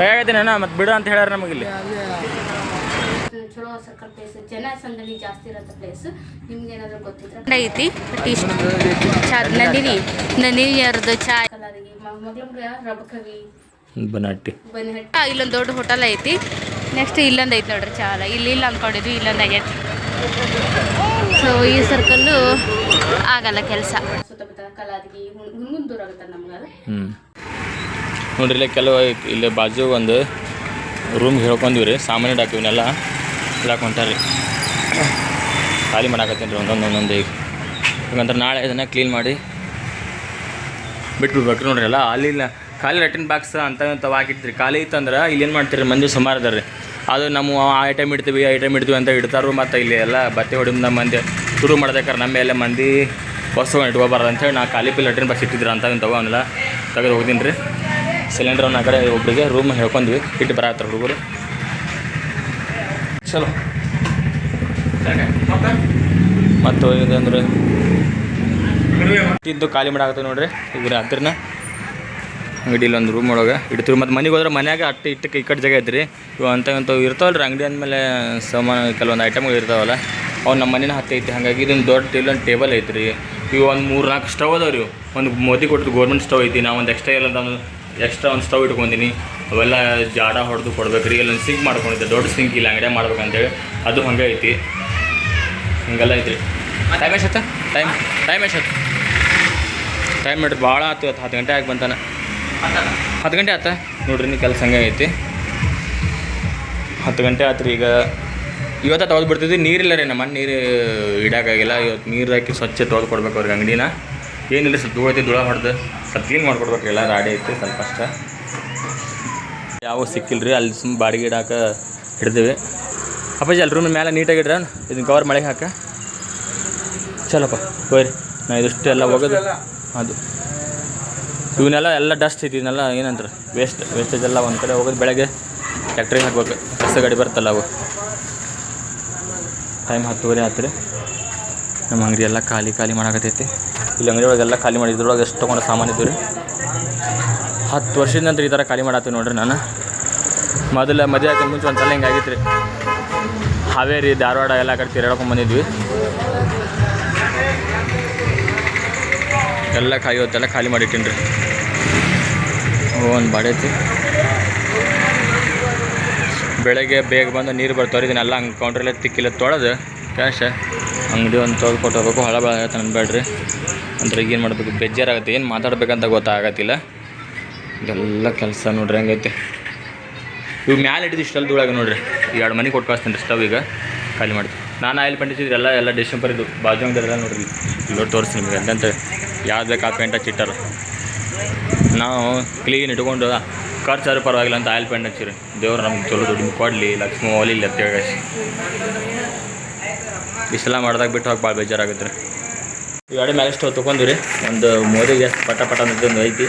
ಕೈಯಾಗತ್ತೀನಿ ಅಣ್ಣ ಮತ್ತೆ ಬಿಡು ಅಂತ ಹೇಳ್ಯಾರ ನಮಗೆ ಇಲ್ಲಿ ಚಲೋ ಸರ್ಕಲ್ ಪ್ಲೇಸ್ ಜನ ಸಂದಣಿ ಜಾಸ್ತಿ ಇರೋಂಥ ಪ್ಲೇಸ್ ನಿಮ್ಗೆ ಏನಾದರೂ ಗೊತ್ತಿದ್ರೆ ಐತಿ ಬಟ್ ಇಷ್ಟು ಚಾ ನಂದಿನಿ ನಂದಿನಿಯವ್ರದ್ದು ಚಾ. ಕಲಾದಗಿ ಮಗ್ಲಮ್ಗ ರಬಕವಿ ಬನಾಟಿ ಬನ್ನಿ ಇಲ್ಲೊಂದು ದೊಡ್ಡ ಹೋಟೆಲ್ ಐತಿ. ನೆಕ್ಸ್ಟ್ ಇಲ್ಲೊಂದು ಐತಿ ನೋಡ್ರಿ ಚಾಲ ಇಲ್ಲಿ ಇಲ್ಲ ಅಂದ್ಕೊಂಡಿದ್ವಿ ಇಲ್ಲೊಂದು ಆಗೈತಿ. ಸೊ ಈ ಸರ್ಕಲ್ಲು ಆಗಲ್ಲ ಕೆಲಸ. ಸುತ್ತಮುತ್ತ ಕಲಾದಿಗೆ ದೂರ ಆಗುತ್ತೆ ನಮ್ಗೆ ಹ್ಞೂ ನೋಡ್ರಿ, ಇಲ್ಲಿ ಕೆಲವು ಇಲ್ಲಿ ಬಾಜು ಒಂದು ರೂಮ್ ಹೇಳ್ಕೊಂಡ್ವಿ ರೀ, ಸಾಮಾನ್ಯ ಇಡಾಕ ಇಡಕ್ಕೆ ಇಡಾಕ ಹೊಂಟಾರಿ ಖಾಲಿ ಮಾಡಾಕತ್ತೀನಿ ರೀ ಒಂದೊಂದು ಒಂದೊಂದು ಈಗ. ಯಾಕಂದ್ರೆ ನಾಳೆ ಇದನ್ನು ಕ್ಲೀನ್ ಮಾಡಿ ಬಿಟ್ಬಿಡ್ಬೇಕು ನೋಡ್ರಿ ಎಲ್ಲ. ಅಲ್ಲಿ ಇಲ್ಲ, ಖಾಲಿ ಲೆಟಿನ್ ಬಾಕ್ಸ್ ಅಂತ ಇಂಥವು ಹಾಕಿರ್ತೀರಿ. ಖಾಲಿ ಇತ್ತಂದ್ರೆ ಇಲ್ಲಿ ಏನು ಮಾಡ್ತೀರಿ? ಮಂದಿ ಸುಮಾರು ಅದಾರ ರೀ. ಅದು ನಮ್ಮ ಆ ಐಟಮ್ ಇಡ್ತೀವಿ ಐಟಮ್ ಇಡ್ತೀವಿ ಅಂತ ಇಡ್ತಾರು ಮತ್ತು ಇಲ್ಲಿ ಎಲ್ಲ ಬತ್ತೆ ನಮ್ಮ ಮಂದಿ ಶುರು ಮಾಡ್ಬೇಕಾರೆ. ನಮ್ಮ ಎಲ್ಲ ಮಂದಿ ವಸ್ತುಗಳನ್ನ ಇಟ್ಕೋಬಾರ್ದು ಅಂತೇಳಿ ನಾ ಖಾಲಿ ಪಿ ಲೆಟ್ರಿನ್ ಬಾಕ್ಸ್ ಇಟ್ಟಿದ್ರು ಅಂತ ಇಂಥವು ಅವನ್ನೆಲ್ಲ ತೆಗೆದು ಹೋಗ್ತೀನಿ ರೀ. ಸಿಲಿಂಡ್ರನ್ನ ಆ ಕಡೆ ಒಬ್ಬರಿಗೆ ರೂಮ್ ಹೇಳ್ಕೊಂಡ್ವಿ. ಇಟ್ಟು ಬರತ್ತಾರೆ ಹುಡುಗರು. ಚಲೋ. ಮತ್ತು ಇದಂದ್ರೆ ಇದ್ದು ಖಾಲಿ ಮಾಡಾಕತ್ತೆ ನೋಡ್ರಿ. ಇಬ್ಬರು ಹತ್ತಿರನ ಅಂಗಡಿ ಇಲ್ಲೊಂದು ರೂಮ್ ಒಳಗೆ. ಇಡ್ತೀವಿ. ಮತ್ತು ಮನೆಗೆ ಹೋದ್ರೆ ಮನ್ಯಾಗ ಅಟ್ಟು ಇಟ್ಟಕ್ಕೆ ಈ ಕಡೆ ಜಾಗ ಐತ್ರಿ. ಇವು ಅಂತ ಇರ್ತಾವಲ್ಲ ರೀ ಅಂಗಡಿ ಅಂದಮೇಲೆ ಸಾಮಾನು ಕೆಲವೊಂದು ಐಟಮ್ಗಳು ಇರ್ತಾವಲ್ಲ. ಅವು ನಮ್ಮ ಮನೇನ ಹತ್ತಿ ಐತಿ ಹಾಗಾಗಿ ಇದೊಂದು ದೊಡ್ಡ ಇಲ್ಲೊಂದು ಟೇಬಲ್ ಐತ್ರಿ. ಇವು ಒಂದು ಮೂರು ನಾಲ್ಕು ಸ್ಟವ್ ಅದಾವ ರೀ ಒಂದು ಮೋದಿ ಕೊಟ್ಟಿದ್ದು ಗೌರ್ಮೆಂಟ್ ಸ್ಟವ್ ಐತಿ. ನಾವು ಒಂದು ಎಕ್ಸ್ಟ್ರಾ ಒಂದು ಎಕ್ಸ್ಟ್ರಾ ಒಂದು ಸ್ಟವ್ ಇಟ್ಕೊಂಡಿನಿ. ಅವೆಲ್ಲ ಜಾಡ ಹೊಡೆದು ಕೊಡ್ಬೇಕು ರೀ ಇಲ್ಲೊಂದು ಸಿಂಕ್ ಮಾಡ್ಕೊಂಡಿದ್ದೆ. ದೊಡ್ಡ ಸಿಂಕ್ ಇಲ್ಲ ಅಂಗಡಿ ಮಾಡ್ಬೇಕಂತೇಳಿ. ಅದು ಹಂಗೆ ಐತಿ. ಹಿಂಗೆಲ್ಲ ಐತ್ರಿ. ಟೈಮ್ ಎಷ್ಟತ್ತ ಟೈಮ್ ಟೈಮ್ ಎಷ್ಟು ಟೈಮ್ ನೋಡ್ರಿ ಭಾಳ ಆತು ಇವತ್ತು. ಹತ್ತು ಗಂಟೆ ಆಗಿ ಬಂತಾನೆ ಹತ್ತು ಗಂಟೆ ಆತ? ನೋಡ್ರಿ ನೀವು ಕೆಲಸ ಹಂಗೆ ಐತಿ. ಹತ್ತು ಗಂಟೆ ಆತ್ರಿ ಈಗ. ಇವತ್ತು ತೊಳೆದು ಬಿಡ್ತಿದ್ವಿ. ನೀರಿಲ್ಲ ರೀ ನಮ್ಮ ನೀರು ಇಡೋಕ್ಕಾಗಿಲ್ಲ ಇವತ್ತು ನೀರು ಹಾಕಿ ಸ್ವಚ್ಛ ತೊಳೆದು ಕೊಡ್ಬೇಕು ಅವ್ರಿಗೆ ಅಂಗಡಿನ. ಏನಿಲ್ಲ, ಸ್ವಲ್ಪ ಧೂಳೈತಿ. ಧೂಳ ಹೊಡೆದು. ಸ್ವಲ್ಪ ಕ್ಲೀನ್ ಮಾಡ್ಕೊಡ್ಬೇಕು. ಎಲ್ಲ ರಾಡಿ ಐತಿ, ಸ್ವಲ್ಪ ಅಷ್ಟ. ಯಾವ ಸಿಕ್ಕಿಲ್ಲ ರೀ ಅಲ್ಲಿ ಸುಮ್ಮ ಬಾಡಿಗೆ ಇಡಾಕ ಹಿಡ್ದೇವೆ. ಅಪ್ಪಾಜಿ ಅಲ್ಲಿ ರೂಮಿನ ಮೇಲೆ ನೀಟಾಗಿ ಇಡ್ರ ಇದನ್ನ ಕವರ್ ಮಳೆಗೆ ಹಾಕ. ಚಲೋಪ್ಪ, ಹೋಯ್ರಿ. ನಾ ಇದಿಷ್ಟು ಎಲ್ಲ ಹೋಗೋದು ಅದು. ಇವನ್ನೆಲ್ಲ ಎಲ್ಲ ಡಸ್ಟ್ ಇದನ್ನೆಲ್ಲ ಏನಂತಾರೆ? ವೇಸ್ಟ್ ವೇಸ್ಟೇಜ್ ಎಲ್ಲ ಒಂದು ಕಡೆ ಹೋಗೋದು ಬೆಳಗ್ಗೆ ಟ್ಯಾಕ್ಟ್ರಿಗೆ ಹಾಕ್ಬೇಕು. ಕಸ ಗಾಡಿ ಬರ್ತಲ್ಲ ಅವು. ಟೈಮ್ ಹತ್ತುವರೆ ಆತ್ರಿ. ನಮ್ಮ ಅಂಗಡಿ ಎಲ್ಲ ಖಾಲಿ ಖಾಲಿ ಮಾಡಾಕತ್ತೈತಿ. ಇಲ್ಲಿ ಅಂಗಡಿ ಒಳಗೆಲ್ಲ ಖಾಲಿ ಮಾಡಿ ಇದ್ರೊಳಗೆ ಎಷ್ಟು ತೊಗೊಂಡು ಸಾಮಾನು ಇದ್ದು ರೀ? ಹತ್ತು ವರ್ಷದ ನಂತರ ಈ ಥರ ಖಾಲಿ ಮಾಡತ್ತೀವಿ ನೋಡ್ರಿ ನಾನು. ಮೊದಲ ಮದುವೆ ಆಗಿ ಮುಂಚೆ ಒಂದು ಸಲ ಹಿಂಗೆ ಆಗಿತ್ತು ರೀ ಹಾವೇರಿ, ಧಾರವಾಡ ಎಲ್ಲ ಕಡೆ ತಿರಾಡ್ಕೊಂಡು ಬಂದಿದ್ವಿ. ಎಲ್ಲ ಕಾಯಿ ಹೊತ್ತೆಲ್ಲ ಖಾಲಿ ಮಾಡಿಟ್ಟಿನಿ ರೀ. ಒಂದು ಬಾಡೈತಿ ಬೆಳಗ್ಗೆ ಬೇಗ ಬಂದು ನೀರು ಬರ್ತಾವ್ರಿ, ಇದನ್ನೆಲ್ಲ ಹಂಗೆ ಕೌಂಟ್ರಲ್ಲೇ ತಿಕ್ಕಿಲ್ಲ ತೊಳೆದು. ಕ್ಯಾಶ ಅಂಗಡಿ ಒಂದು ತೊಳೆದು ಕೊಟ್ಟು ಹೋಗ್ಬೇಕು ಹೊಳ ಆಗತ್ತೆ ಅನ್ಬೇಡ್ರಿ. ಅಂದ್ರೆ ಏನು ಮಾಡಬೇಕು? ಬೇಜಾರಾಗತ್ತೆ. ಏನು ಮಾತಾಡ್ಬೇಕಂತ ಗೊತ್ತಾಗತ್ತಿಲ್ಲ. ಇದೆಲ್ಲ ಕೆಲಸ ನೋಡ್ರಿ, ಹಂಗೈತೆ. ಇವು ಮ್ಯಾಲೆ ಹಿಡಿದು ಇಷ್ಟೆಲ್ಲ ಧೂಳಾಗ ನೋಡ್ರಿ. ಎರಡು ಮನೆ ಕೊಟ್ಟು ಕಳಿಸ್ತೀನಿ ಸ್ಟವ್ ಈಗ. ಖಾಲಿ ಮಾಡಿ ನಾನು ಆಯಿಲ್ ಪಂಡಿಸಿದ್ರೆ ಎಲ್ಲ ಎಲ್ಲ ಡಿಸೆಂಬರ್ ಇದು ಬಾಜು ಅಂಗಡಿಯೆಲ್ಲ ನೋಡ್ರಿ. ಇಲ್ಲಿ ತೋರಿಸ್ತೀನಿ ನಿಮಗೆ. ಅಂತಂತ ಯಾವ್ದು ಬೇಕು ಆ ಪೇಂಟ ಚಿಟ್ಟರು ನಾವು ಕ್ಲೀನ್ ಇಟ್ಕೊಂಡು ಖರ್ಚಾರು ಪರವಾಗಿಲ್ಲ ಅಂತ ಆಯಿಲ್ ಪೇಂಟ್ ಹಚ್ಚಿರಿ. ದೇವ್ರು ನಮ್ಗೆ ಚಲೋ ದುಡ್ಡು ಕೊಡಲಿ, ಲಕ್ಷ್ಮಿ ಹೋಲಿ ಅಂತ ಹೇಳಿ ಇಷ್ಟೆಲ್ಲ ಮಾಡ್ದಾಗ ಬಿಟ್ಟು ಹೋಗಿ ಭಾಳ ಬೇಜಾರಾಗುತ್ತೆ ರೀ. ಗಾಡಿ ಮ್ಯಾಲೆ ಸ್ಟವ್ ತೊಗೊಂಡು ರೀ ಒಂದು ಮೋದಿ ಗ್ಯಾಸ್ ಪಟ ಪಟ ಒಂದು ಐತಿ.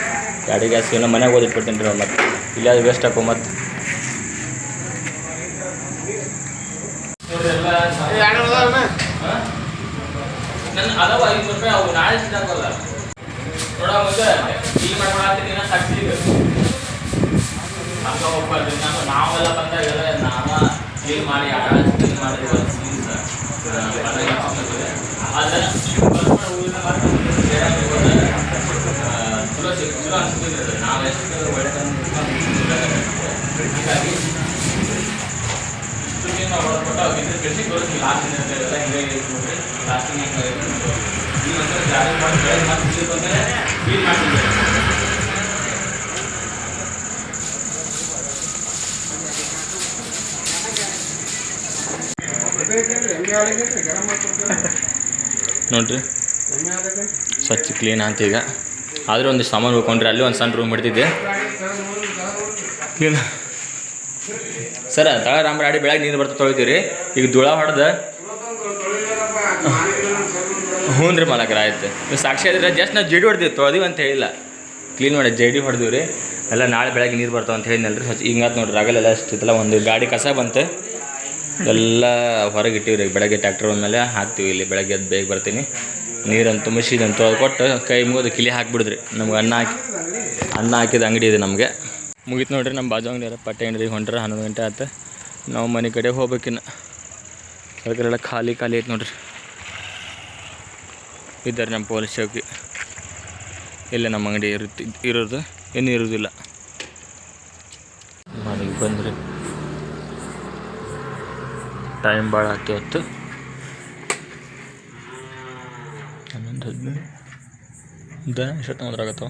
ಗಾಡಿ ಗ್ಯಾಸ್ ಏನೋ ಮನೆಗೆ ಓದಿಟ್ಬಿಡ್ತೀನಿ ರೀ ಮತ್ತೆ. ಇಲ್ಲ ಅದು ವೇಸ್ಟ್ ಹಾಕೋ ಮತ್ತೆ. ಮಾಡಿ ಅದನ್ನ ತೋರಿಸಿ ಲಾಸ್ಟ್ ಹಿಂಗೆ ನೋಡ್ರಿ ಲಾಸ್ಟಿಂಗ್ ಈ ನಂತರ ಜಾರಿ ಮಾಡಿ ಬೆಳೆದು ಮತ್ತೆ ಬಂದರೆ ಕ್ಲೀನ್ ಮಾಡ್ತಿದ್ದೆ ನೋಡ್ರಿ ಸ್ವಚ್ಛ ಕ್ಲೀನ್ ಅಂತ ಈಗ ಆದರೂ ಒಂದು ಸಾಮಾನು ಉಳ್ಕೊಂಡ್ರೆ ಅಲ್ಲಿ ಒಂದು ಸಣ್ಣ ರೂಮ್ ಹಿಡ್ತಿದ್ದೆ ಸರ್ ಸರ ತಳ ರಾಮರಾಡಿ ಬೆಳಗ್ಗೆ ನೀರು ಬರ್ತಾ ತೊಳಿತೀವಿ ರೀ ಈಗ ಧೂಳ ಹೊಡೆದ. ಹ್ಞೂ ರೀ ಮಾಲಕ್ರ, ಆಯ್ತು. ಸಾಕ್ಷಿ ಆದ್ರೆ ಜಸ್ಟ್ ನಾವು ಜಡಿ ಹೊಡೆದಿವಿ, ತೊಳೆದಿವಿ ಅಂತ ಹೇಳಿಲ್ಲ. ಕ್ಲೀನ್ ಮಾಡಿ ಜಡಿ ಹೊಡೆದಿವಿ ರೀ. ಎಲ್ಲ ನಾಳೆ ಬೆಳಗ್ಗೆ ನೀರು ಬರ್ತಾವ ಅಂತ ಹೇಳಿದ್ನಲ್ಲ ರೀ ಸ್ವಚ್ಛ ಹಿಂಗಾತ್ ನೋಡ್ರಿ ಆಗಲೆಲ್ಲ ಅಷ್ಟಿತ್ತಲ್ಲ ಒಂದು ಗಾಡಿ ಕಸ ಬಂತು. ಎಲ್ಲ ಹೊರಗೆ ಇಟ್ಟಿವಿ ರೀ, ಬೆಳಗ್ಗೆ ಟ್ಯಾಕ್ಟರ್ ಮೇಲೆ ಹಾಕ್ತೀವಿ ಇಲ್ಲಿ, ಬೆಳಗ್ಗೆ ಎದ್ದು ಬೇಗ ಬರ್ತೀನಿ. ನೀರನ್ನು ತುಂಬಿಸಿದಂತ ತೊಳೆದು ಕೊಟ್ಟು ಕೈ ಮುಗಿದು ಕಿಲಿ ಹಾಕ್ಬಿಡಿದ್ರಿ, ನಮ್ಗೆ ಅನ್ನ ಹಾಕಿ ಅನ್ನ ಹಾಕಿದ ಅಂಗಡಿ ಇದೆ ನಮಗೆ. ಮುಗೀತು ನೋಡ್ರಿ ನಮ್ಮ ಬಾಜು ಅಂಗಡಿ ಪಟ್ಟೆ ಅಂಗಡಿ ಹೊಂಟ್ರೆ, ಹನ್ನೊಂದು ಗಂಟೆ ಆಯ್ತು ನಾವು ಮನೆ ಕಡೆ ಹೋಗ್ಬೇಕಿನ್ನ. ಅದಕ್ಕೆಲ್ಲ ಖಾಲಿ ಖಾಲಿ ಐತೆ ನೋಡ್ರಿ. ಇದ್ದಾರೆ ನಮ್ಮ ಪೊಲೀಸ್ ಚೌಕಿ. ಇಲ್ಲೇ ನಮ್ಮ ಅಂಗಡಿ ಇರುತ್ತೆ, ಇರೋದು. ಏನೂ ಇರೋದಿಲ್ಲ ಮನೆಗೆ ಬಂದ್ರಿ. ಟೈಮ್ ಭಾಳ ಆಗ್ತಿ ಹೊತ್ತು ಹನ್ನೊಂದು ಹದಿನೈದು ದನ ಎಷ್ಟೊತ್ತು ಅದ್ರಾಗತ್ತವ?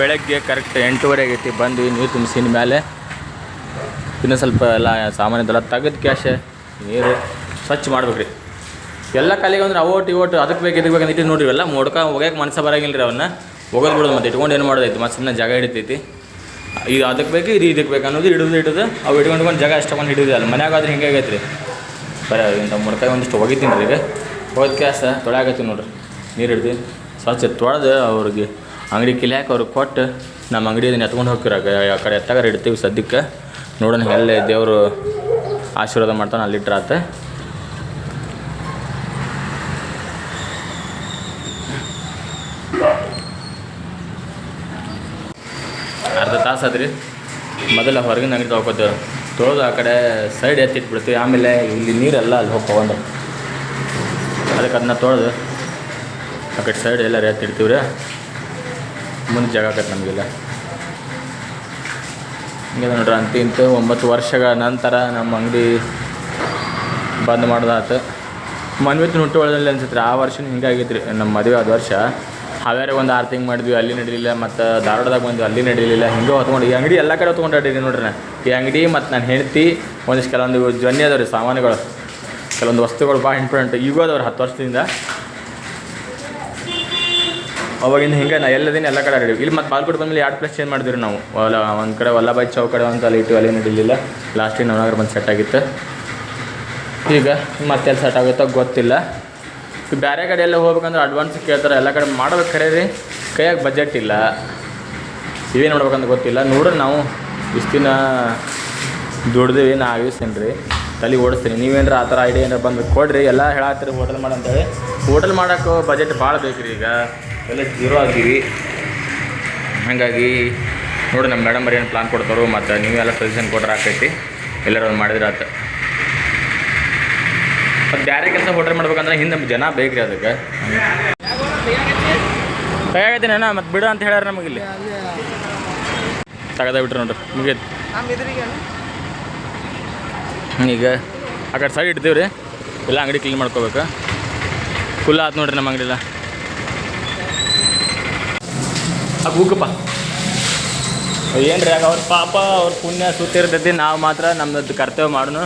ಬೆಳಗ್ಗೆ ಕರೆಕ್ಟ್ ಎಂಟೂವರೆ ಆಗೈತಿ. ಬಂದು ನೀರು ತುಂಬಿಸಿನ ಮೇಲೆ ಇನ್ನು ಸ್ವಲ್ಪ ಎಲ್ಲ ಸಾಮಾನ್ಯದೆಲ್ಲ ತೆಗೆದು ಕ್ಯಾಶ್ ನೀರು ಸ್ವಚ್ಛ ಮಾಡ್ಬೇಕು ರೀ ಎಲ್ಲ ಕಾಲಿಗೆ ಅಂದ್ರೆ ಅವೋಟ್ ಇವೋಟ್ ಅದಕ್ಕೆ ಬೇಕು, ಇದಕ್ಕೆ ಬೇಕಂತ ಇಟ್ಟು ನೋಡ್ರಿ ಎಲ್ಲ ಮೊಡ್ಕ ಹೋಗ್ಯಾಕೆ ಮನಸ್ಸು ಬರೋಂಗಿಲ್ಲ ರೀ ಅವನ್ನ ಹೋಗೋದು ಬಿಡೋದು ಮತ್ತೆ ಇಟ್ಕೊಂಡು ಏನು ಮಾಡೋದೈತಿ ಮತ್ತೆ ಸುಮ್ಮನೆ ಜಾಗ ಹಿಡಿತೈತಿ. ಇದು ಅದಕ್ಕೆ ಬೇಕು, ಇದು ಇದಕ್ಕೆ ಬೇಕು ಅನ್ನೋದು ಹಿಡಿದು ಹಿಡಿದು ಅವು ಇಟ್ಕೊಂಡು ಜಾಗ ಅಷ್ಟೊಂದು ಹಿಡಿದಿದೆ ಅಲ್ಲ. ಮನ್ಯಾಗ ಆದ್ರೆ ಹಿಂಗೆ ಆಗೈತೆ ರೀ ಬರೀ, ಇಂಥ ಮುಡ್ಕಾಯಿ ಒಂದಿಷ್ಟು ಒಗಿತೀನಿ ರೀ ಈಗ. ಹೋದ ಕ್ಯಾಸ ತೊಳ್ಯಾಕತ್ತೀನಿ ನೋಡ್ರಿ. ನೀರು ಹಿಡ್ದು ಸ್ವಚ್ಛ, ತೊಳೆದು ಅವ್ರಿಗೆ ಅಂಗಡಿ ಕಿಲ್ಯಾಕ ಅವ್ರಿಗೆ ಕೊಟ್ಟು ನಮ್ಮ ಅಂಗಡಿ ಅದನ್ನ ಎತ್ಕೊಂಡು ಹೋಗ್ತಿರಾಗ ಆ ಕಡೆ ಎತ್ತಾಗಾರ ಇಡ್ತೀವಿ ಸದ್ಯಕ್ಕೆ. ನೋಡೋಣ ಎಲ್ಲೇ ದೇವರು ಆಶೀರ್ವಾದ ಮಾಡ್ತಾನೆ ಅಲ್ಲಿಟ್ರ ಆತ. ಅರ್ಧ ತಾಸು ಆದ್ರಿ. ಮೊದಲ ಹೊರಗಿನ ಅಂಗಡಿ ತೊಗೊತೇವೆ ತೊಳೆದು ಆ ಕಡೆ ಸೈಡ್ ಎತ್ತಿಟ್ಬಿಡ್ತೀವಿ ಆಮೇಲೆ ಇಲ್ಲಿ ನೀರೆಲ್ಲ ಅಲ್ಲಿ ಹೋಗಿ ತೊಗೊಂಡು. ಅದಕ್ಕೆ ಅದನ್ನ ತೊಳೆದು ಆ ಕಡೆ ಸೈಡ್ ಎಲ್ಲ ಎತ್ತಿಡ್ತೀವಿ ರೀ ಮುಂದೆ ಜಾಗ ಆಗತ್ತೆ ನಮಗೆಲ್ಲ. ಹಿಂಗೆ ನೋಡ್ರಿ, ಅಂತ ಇಂತು ಒಂಬತ್ತು ವರ್ಷಗಳ ನಂತರ ನಮ್ಮ ಅಂಗಡಿ ಬಂದ್ ಮಾಡ್ದಾತು. ಮನ್ವಿತ್ ನುಟ್ಟು ಒಳದಲ್ಲಿ ಅನ್ಸುತ್ತೆ ಆ ವರ್ಷ ಹಿಂಗಾಗಿತ್ತು ರೀ ನಮ್ಮ ಮದುವೆ ಆದ ವರ್ಷ ಹಾವೇರಿ ಒಂದು ಆರು ತಿಂಗ್ ಮಾಡಿದ್ವಿ, ಅಲ್ಲಿ ನಡೀಲಿಲ್ಲ, ಮತ್ತು ಧಾರವಾಡದಾಗ ಬಂದ್ವಿ, ಅಲ್ಲಿ ನಡೀಲಿಲ್ಲ, ಹಿಂಗೆ ಹೊತ್ಕೊಂಡು ಈ ಅಂಗಡಿ ಎಲ್ಲ ಕಡೆ ಹೊತ್ಕೊಂಡಾಡಿರಿ ನೋಡ್ರಿ ನಾ. ಈ ಅಂಗಡಿ ಮತ್ತು ನಾನು ಹೆಂಡ್ತಿ, ಒಂದಿಷ್ಟು ಕೆಲವೊಂದು ಜೊನ್ನೆ ಅದಾವ ರೀ ಸಾಮಾನುಗಳು. ಕೆಲವೊಂದು ವಸ್ತುಗಳು ಭಾಳ ಇಂಪಾರ್ಟೆಂಟ್ ಈಗೂ ಅದಾವ್ರಿ ಹತ್ತು ವರ್ಷದಿಂದ. ಅವಾಗಿಂದ ಹಿಂಗೆ ನಾ ಎಲ್ಲದಿನ ಎಲ್ಲ ಕಡೆ ಆಡಿದ್ವಿ. ಇಲ್ಲಿ ಮತ್ತೆ ಬಾಲ್ಕೋಟ್ ಬಂದ್ಮೇಲೆ ಎರಡು ಪ್ಲೇಸ್ ಚೇಂಜ್ ಮಾಡಿದ್ವಿ ನಾವು. ಹೊಲ, ಒಂದು ಕಡೆ ವಲ್ಲಭಾಯ್ ಚೌಕ್ ಕಡೆ ಅಂತ ಅಲ್ಲಿ ಇಟ್ಟು ಅಲ್ಲಿ ನಡೀಲಿಲ್ಲ ಲಾಸ್ಟಿಗೆ ನವನಗರ ಬಂದು ಸೆಟ್ ಆಗಿತ್ತು. ಈಗ ಮತ್ತೆಲ್ಲಿ ಸೆಟ್ ಆಗುತ್ತೋ ಗೊತ್ತಿಲ್ಲ. ಬೇರೆ ಕಡೆ ಎಲ್ಲ ಹೋಗ್ಬೇಕಂದ್ರೆ ಅಡ್ವಾನ್ಸ್ ಕೇಳ್ತಾರೆ, ಎಲ್ಲ ಕಡೆ ಮಾಡ್ಬೇಕು ಖರೆ ರೀ. ಕೈಯಾಗ ಬಜೆಟ್ ಇಲ್ಲ. ಇವೇ ನೋಡ್ಬೇಕಂತ ಗೊತ್ತಿಲ್ಲ. ನೋಡ್ರಿ ನಾವು. ಇಷ್ಟು ದಿನ ದುಡ್ದಿವಿ, ನಾ ಆಗಿಸ್ತೇನೆ ರೀ. ತಲೆ ಓಡಿಸ್ತೀನಿ. ನೀವೇನಾರ ಆ ಥರ ಐಡಿಯಾ ಏನಾರ ಬಂದು ಕೊಡ್ರಿ. ಎಲ್ಲ ಹೇಳತ್ತೀರಿ ಹೋಟೆಲ್ ಮಾಡಂತೇಳಿ ಹೋಟೆಲ್ ಮಾಡೋಕ್ಕೂ ಬಜೆಟ್ ಭಾಳ ಬೇಕು ರೀ ಈಗ. ಎಲ್ಲ ಜೀರೋ ಆಗಿವಿ ಹಾಗಾಗಿ ನೋಡಿ ನಮ್ಮ ಮೇಡಮ್ ಏನು ಪ್ಲಾನ್ ಕೊಡ್ತಾರೋ ಮತ್ತು ನೀವೆಲ್ಲ ಸಜೆಷನ್ ಕೊಟ್ರೆ ಆಕೈತಿ. ಎಲ್ಲರೂ ಒಂದು ಮಾಡಿದ್ರೆ ಆತ. ಮತ್ತು ಬೇರೆ ಕೆಲಸ ಹೋಟ್ರೆ ಮಾಡ್ಬೇಕಂದ್ರೆ ಹಿಂದೆ ಜನ ಬೇಕ್ರಿ ಅದಕ್ಕೆ. ಕೈಯಾಗೈತಿ ನಾನು ಮತ್ತು ಬಿಡು ಅಂತ ಹೇಳ್ಯಾರ ನಮಗೆ ಇಲ್ಲಿ. ತಗದ ಬಿಟ್ರಿ ನೋಡ್ರಿ, ಮುಗಿಯತ್. ಈಗ ಆ ಕಡೆ ಸೈಡ್ ಇಡ್ತೀವಿ ರೀ ಎಲ್ಲ ಅಂಗಡಿ ಕ್ಲೀನ್ ಮಾಡ್ಕೋಬೇಕು. ಫುಲ್ ಆತು ನೋಡ್ರಿ ನಮ್ಮ ಅಂಗಡಿ ಆ ಏನು ರೀ ಆಗ ಅವ್ರ ಪಾಪ ಅವ್ರ ಪುಣ್ಯ ಸುತ್ತಿರ್ತೈತಿ ನಾವು ಮಾತ್ರ ನಮ್ಮದು ಕರ್ತವ್ಯ ಮಾಡೋಣ.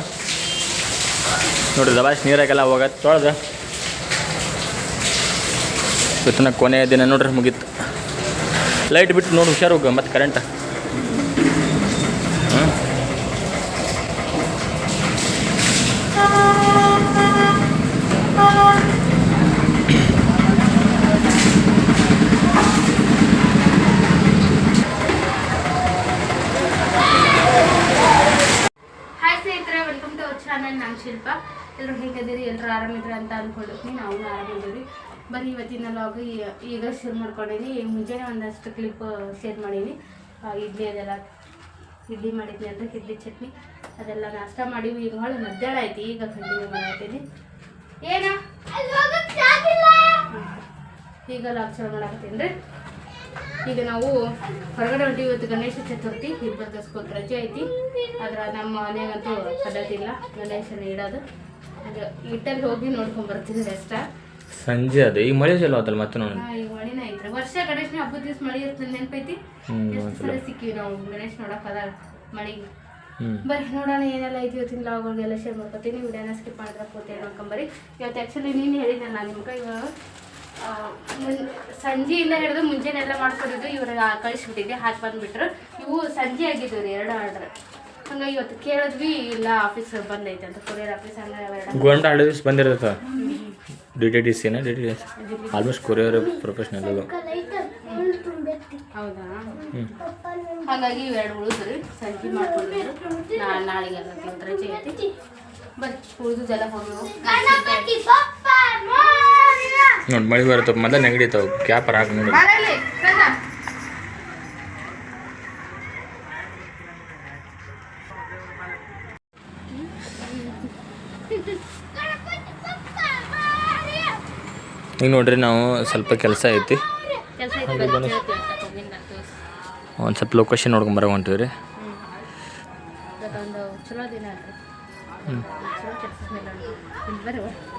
ನೋಡ್ರಿ ದಬಾಸ್ ನೀರಾಗೆಲ್ಲ ಹೋಗತ್ತೆ ತೊಳೆದು. ಇವತ್ತಿನ ಕೊನೆಯ ದಿನ ನೋಡ್ರಿ ಮುಗೀತು. ಲೈಟ್ ಬಿಟ್ಟು ನೋಡಿ, ಹುಷಾರು ಹೋಗ, ಮತ್ತು ಕರೆಂಟ್ ಹ್ಞೂ ಹಾಯ್ ಸ್ನೇಹಿತರೆ ವೆಲ್ಕಮ್ ಟು ಅವರ್ ಚಾನಲ್ ನಾನು ಶಿಲ್ಪ ಎಲ್ಲರೂ ಹೇಗಿದ್ದೀರಿ ಎಲ್ಲರೂ ಆರಾಮಿದ್ರೆ ಅಂತ ಅಂದ್ಕೊಂಡಿರ್ತೀನಿ ನಾವು ಆರಾಮಿದ್ದೀವಿ ಬರೀ ಇವತ್ತಿನ ಲಾಗ್ ಈಗ ಶೇರ್ ಈಗ ಮುಂಜಾನೆ ಒಂದಷ್ಟು ಕ್ಲಿಪ್ ಶೇರ್ ಮಾಡೀನಿ. ಇಡ್ಲಿ ಅದೆಲ್ಲ, ಇಡ್ಲಿ ಮಾಡಿದ್ನಿ ಅಂದರೆ ಇಡ್ಲಿ ಚಟ್ನಿ. ಅದೆಲ್ಲ ನಾಷ್ಟ ಮಾಡೀವಿ. ಈಗ ಹೊಳೆ ಮಧ್ಯಾಹ್ನ ಐತಿ ಈಗ ಕಂಟಿನ್ಯೂ ಮಾಡ್ತೀನಿ ಏನ? ಈಗ ಲಾಗ್ ಶೇರ್ ಮಾಡಾಕತ್ತೀನಿ ರೀ ಈಗ ನಾವು ಹೊರಗಡೆ ಹೊಂಟಿವಿ ಇವತ್ತು ಗಣೇಶ ಚತುರ್ಥಿ. ಇಬ್ಬರು ದಸ್ಕೋತ್ ರಜೆ ಐತಿ. ಆದ್ರೆ ನಮ್ಮ ಮನೆಗಂತೂ ಪದ್ಧತಿ ಇಲ್ಲ. ಗಣೇಶನ ಇಡೋದು. ಇಟ್ಟಲ್ಲಿ ಹೋಗಿ ನೋಡ್ಕೊಂಡ್ ಬರ್ತೀನಿ ಅಷ್ಟ. ಸಂಜೆ ಅದು. ಈಗ ಮಳೆ ಚಲೋ ಆತಲ್ಲ ಮತ್ತೆ ನೋಡಿ ಈಗ ಮಳಿನ ಐತ್ರಿ. ವರ್ಷ ಗಣೇಶನ ಹಬ್ಬದ ದಿವಸ ಮಳಿ ಇರ್ತದೆ ನೆನಪೈತಿ. ಎಷ್ಟು ಸಲ. ಸಿಕ್ಕಿವಿ ನಾವು ಗಣೇಶ್ ನೋಡಕ್ ಅದ ಮಳಿಗೆ. ಬರ್ರಿ ನೋಡೋಣ ಏನೆಲ್ಲ ಐತಿ ಇವತ್ತಿನ ಲಾಗ್ಗಳಿಗೆಲ್ಲ ಶೇರ್ ಮಾಡ್ಕೊತೀನಿ. ವಿಡಿಯೋನ ಸ್ಕಿಪ್ ಮಾಡಿದ್ರೆ ಕೂತೆ ನೋಡ್ಕೊಂಬರಿ ಇವತ್ತು ಆ್ಯಕ್ಚುಲಿ ನೀನು ಹೇಳಿದ್ದೆ ನಾನು ನಿಮ್ಗೆ ಇವಾಗ ಸಂಜೆಯಿಂದ ಹಿಡಿದು ಮುಂಜಾನೆ ಎಲ್ಲ ಮಾಡ್ಕೊಂಡಿದ್ದು ಇವ್ರಿಗೆ ಕಳಿಸ್ಬಿಟ್ಟಿದ್ದೆ. ಹಾಕಿ ಬಂದ್ಬಿಟ್ರು. ಇವು ಸಂಜೆ ಆಗಿದ್ದು ರೀ ಎರಡು ಆರ್ಡ್ರ್. ಹಂಗಾಗಿ ಇವತ್ತು ಕೇಳಿದ್ವಿ ಇಲ್ಲ ಆಫೀಸ್ ಬಂದೈತೆ ಅಂತ ಕೊರಿಯರ್ ಆಫೀಸ್ ಹಂಗೆ ಎರಡು ಗೋಲ್ಡ್ ಹಳೆ ದಿವಸ ಬಂದಿರುತ್ತೆ. ಡಿ ಟಿ ಡಿ ಸಿನ D T D almost courier professional ಅದು. ಹೌದಾ? ಹಾಗಾಗಿ ಇವೆರಡು ಉಳಿದ್ರಿ ಸಂಜೆ ಮಾಡ್ಕೊಂಡು ನಾ ಇವತ್ತು ರಜೆ ಐತಿ ಬರ್ರಿ ಉಳಿದುದೆಲ್ಲ ಹೋಗಿ ನೋಡಿ ಮಳೆ ಬರುತ್ತೆ ಮೊದಲ ನೆಗಡಿ ತಾವು ಕ್ಯಾಪರ್ ಹಾಕಿ ನೋಡಿ. ಈಗ ನೋಡ್ರಿ ನಾವು ಸ್ವಲ್ಪ ಕೆಲಸ ಐತಿ. ಕೆಲಸ ಒಂದು ಸ್ವಲ್ಪ ಲೊಕೇಶನ್ ನೋಡ್ಕೊಂಬರ ಹೊಂಟಿವಿ ರೀ.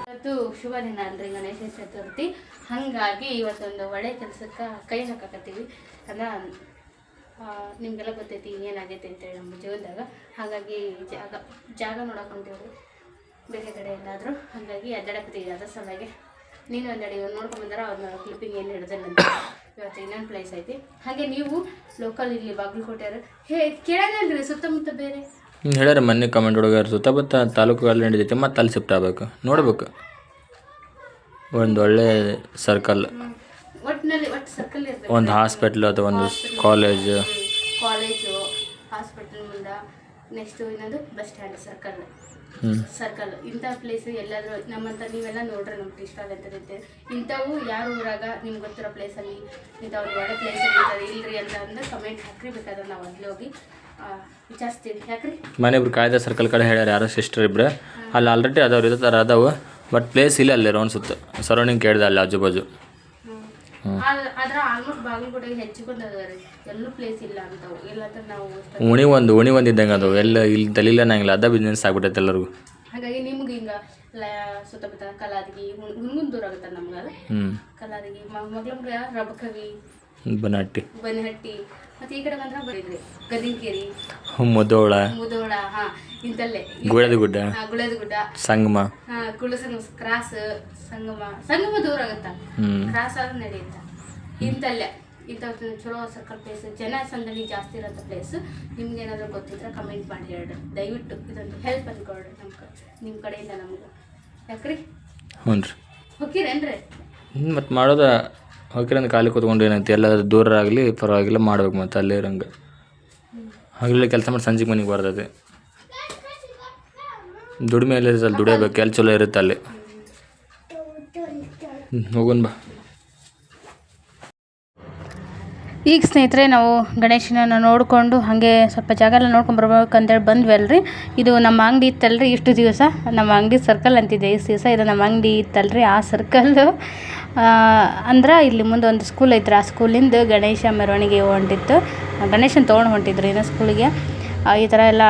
ಇವತ್ತು ಶುಭ ದಿನ ಅಲ್ರಿ ಗಣೇಶ ಚತುರ್ಥಿ. ಹಾಗಾಗಿ ಇವತ್ತೊಂದು ಒಳ್ಳೆ ಕೆಲಸಕ್ಕೆ ಕೈ ಹಾಕಕತ್ತೀವಿ. ಅಂದ್ರೆ ನಿಮಗೆಲ್ಲ ಗೊತ್ತೈತಿ ಏನಾಗೈತೆ ಅಂತೇಳಿ ನಮ್ಮ ಜೀವನದಾಗ. ಹಾಗಾಗಿ ಜಾಗ ಜಾಗ ನೋಡಕ್ ಹೊಂಟೀವ್ರಿ. ಬೇರೆ ಕಡೆ ಎಲ್ಲಾದರೂ. ಹಾಗಾಗಿ ಅಡ್ಡಾಡಕತ್ತೀವಿ ಅದ್ರ ಸಲುವಾಗಿ ನೀನು ಒಂದೆಡೆ ಅಡಿ ನೋಡ್ಕೊಂಡ್ ಬಂದಾರ ಅವ್ರನ್ನ ಕ್ಲಿಪ್ಪಿಂಗ್ ಏನು ಹಿಡ್ದಲ್ಲ ಇವತ್ತು ಇನ್ನೊಂದು ಪ್ಲೇಸ್ ಐತಿ. ಹಾಗೆ ನೀವು ಲೋಕಲ್ ಇಲ್ಲಿ ಬಾಗಲಕೋಟೆಯವರು. ಹೇ ಕೇಳೋಣಲ್ರಿ ಸುತ್ತಮುತ್ತ ಬೇರೆ. ಹೇಳ್ಯಾರ ಮೊನ್ನೆ ಕಮೆಂಟ್ ಒಳಗೆ ಸುತ್ತಮುತ್ತ ತಾಲೂಕುಗಳಲ್ಲಿ ನಡೀತೈತೆ ಮತ್ತೆ ಅಲ್ಲಿ ಶಿಫ್ಟ್ ಆಗ್ಬೇಕು. ನೋಡ್ಬೇಕು. ಒಂದು ಒಳ್ಳೆ ಸರ್ಕಲ್ ಒಟ್ಟಿನಲ್ಲಿ ಒಟ್ಟು ಸರ್ಕಲ್ ಇರ್ಬೇಕು. ಒಂದು ಹಾಸ್ಪಿಟ್ಲ್ ಅಥವಾ ಒಂದು ಕಾಲೇಜು ಕಾಲೇಜು ಹಾಸ್ಪಿಟ್ಲ್ ಮುಂದೆ ನೆಕ್ಸ್ಟ್ ಇನ್ನೊಂದು ಬಸ್ ಸ್ಟ್ಯಾಂಡ್ ಸರ್ಕಲ್ ಸರ್ಕಲ್ ಇಂಥ ಪ್ಲೇಸ್ ಎಲ್ಲಾದರೂ, ನಮ್ಮಂತ ನೀವೆಲ್ಲ ನೋಡ್ರಿ ನಮ್ಗೆ ಇಷ್ಟ ಆಗಂತೈತೆ ಇಂಥವು ಯಾರ ಊರಾಗ ನಿಮ್ಗೆ ಗೊತ್ತಿರೋ ಪ್ಲೇಸಲ್ಲಿ ಇಂಥ ಒಂದು ಒಳ್ಳೆ ಪ್ಲೇಸ್ ಇರ್ತದೆ ಇಲ್ರಿ ಅಂತ ಅಂದ್ರೆ ಕಮೆಂಟ್ ಹಾಕ್ರಿ ಬೇಕಾದ್ರೆ ನಾವು ಅಲ್ಲಿ ಹೋಗಿ ವಿಚಾರಿಸ್ತೀವಿ. ಯಾಕ್ರಿ? ಮನೆ ಇಬ್ರು ಕಾಯ್ದೆ ಸರ್ಕಲ್ ಕಡೆ ಹೇಳ್ಯಾರ ಯಾರೋ ಸಿಸ್ಟರ್ ಇಬ್ರು. ಅಲ್ಲಿ ಆಲ್ರೆಡಿ ಅದಾವ್ರು ಇರೋ ಥರ ಅದಾವು. ಬಟ್ ಪ್ಲೇಸ್ ಇಲ್ಲ ಅಲ್ಲಿ ಅನ್ಸುತ್ತೆ ಸುತ್ತ. ಸರೌಂಡಿಂಗ್ ಕೇಳಿದೆ ಅಲ್ಲಿ ಆಜು ಬಾಜು. ಆದ್ರೆ ಆಲ್ಮೋಸ್ಟ್ ಬಾಗಲಕೋಟೆಗೆ ಹೆಚ್ಚಿಕೊಂಡು ಅದಾವ್ರಿ ಎಲ್ಲೂ ಪ್ಲೇಸ್ ಇಲ್ಲ ಅಂತವು ಇಲ್ಲಾಂದ್ರೆ ನಾವು ಉಣಿ ಒಂದು ಉಣಿ ಒಂದು ಇದ್ದಂಗೆ ಅದಾವು ಎಲ್ಲ ಇಲ್ಲಿ ತಲಿಲ್ಲ ನಂಗಿಲ್ಲ ಅದ ಬಿಸ್ನೆಸ್ ಆಗ್ಬಿಟ್ಟೈತೆ ಎಲ್ಲರಿಗೂ. ಹಾಗಾಗಿ ನಿಮ್ಗೆ ಹಿಂಗ ಸುತ್ತಮುತ್ತ ಕಲಾದಗಿ ಹುಣ್ಗುನ್ ದೂರ ಆಗುತ್ತೆ ನಮ್ಗೆ ಅದು ಕಲಾದಗಿ ಮಗ್ಲಮ್ಗ ರಬಕವಿ ಬನಹಟ್ಟಿ. ಬನಹಟ್ಟಿ ಮತ್ತೆ ಈ ಕಡೆ ಬಂದ್ರೆ ಬರೀದ್ರಿ. ಗದಿಂಕೇರಿ ಮುದೋಳ ಮುದೋಳ ಹಾ ಇಂತಲ್ಲೇ. ಗುಳದ ಗುಡ್ಡ ಹಾ ಗುಳದ ಗುಡ್ಡ. ಸಂಗಮ. ಹಾ ಕುಳಸಂಗ ಕ್ರಾಸ್ ಸಂಗಮ. ಸಂಗಮ ದೂರ ಆಗುತ್ತಾ? ಕ್ರಾಸ್ ಆದ್ರೆ ನಡೆಯುತ್ತ? ಇಂತಲ್ಲೇ. ಇಂಥ ಚಲೋ ಸರ್ಕಲ್ ಪ್ಲೇಸ್ ಜನ ಸಂದಣಿ ಜಾಸ್ತಿ ಇರೋಂಥ ಪ್ಲೇಸ್ ನಿಮ್ಗೆ ಏನಾದರೂ ಗೊತ್ತಿದ್ರೆ ಕಮೆಂಟ್ ಮಾಡಿ ಹೇಳ್ರಿ. ದಯವಿಟ್ಟು ಇದೊಂದು ಹೆಲ್ಪ್ ಅಂದ್ಕೊಳ್ರಿ ನಮ್ಗೆ ನಿಮ್ಮ ಕಡೆಯಿಂದ ನಮ್ಗೆ. ಯಾಕ್ರಿ? ಹ್ಞೂ ರೀ ಹೋಗಿರೇನ್ರಿ ಮತ್ತು ಮಾಡೋದ ಹೋಗಿರಂದು ಖಾಲಿ ಕೂತ್ಕೊಂಡು ಏನಂತ ಎಲ್ಲಾದ್ರೂ ದೂರ ಆಗಲಿ ಪರವಾಗಿಲ್ಲ, ಮಾಡ್ಬೇಕು ಮತ್ತು ಅಲ್ಲೇ ಇರಂಗೆ. ಹಗಲೆಲ್ಲ ಕೆಲಸ ಮಾಡಿ ಸಂಜೆಗೆ ಮನೆಗೆ ಬರ್ತದೆ. ದುಡಿಮೆ ಇರ್ತಲ್ಲ ದುಡಿಯಬೇಕು? ಎಲ್ಲಿ ಚಲೋ ಇರುತ್ತೆ ಅಲ್ಲಿ? ಹೋಗೋಣ ಬಾ. ಈಗ ಸ್ನೇಹಿತರೆ ನಾವು ಗಣೇಶನನ್ನ ನೋಡಿಕೊಂಡು ಹಾಗೆ ಸ್ವಲ್ಪ ಜಾಗ ಎಲ್ಲ ನೋಡ್ಕೊಂಡು ಬರ್ಬೇಕಂತೇಳಿ ಬಂದ್ವಿ ಅಲ್ರಿ ಇದು ನಮ್ಮ ಅಂಗಡಿ ಇತ್ತಲ್ರಿ, ಇಷ್ಟು ದಿವಸ ನಮ್ಮ ಅಂಗಡಿ ಸರ್ಕಲ್ ಅಂತಿದೆ. ಇಷ್ಟು ದಿವಸ ಇದು ನಮ್ಮ ಅಂಗಡಿ ಇತ್ತಲ್ರಿ, ಆ ಸರ್ಕಲ್ಲು ಅಂದ್ರೆ ಇಲ್ಲಿ ಮುಂದೆ ಒಂದು ಸ್ಕೂಲ್ ಐತ್ರಿ. ಆ ಸ್ಕೂಲಿಂದ ಗಣೇಶ ಮೆರವಣಿಗೆ ಹೊಂಟಿತ್ತು. ಗಣೇಶನ ತೊಗೊಂಡು ಹೊಂಟಿದ್ರು ಏನೋ ಸ್ಕೂಲಿಗೆ ಈ ಥರ ಎಲ್ಲ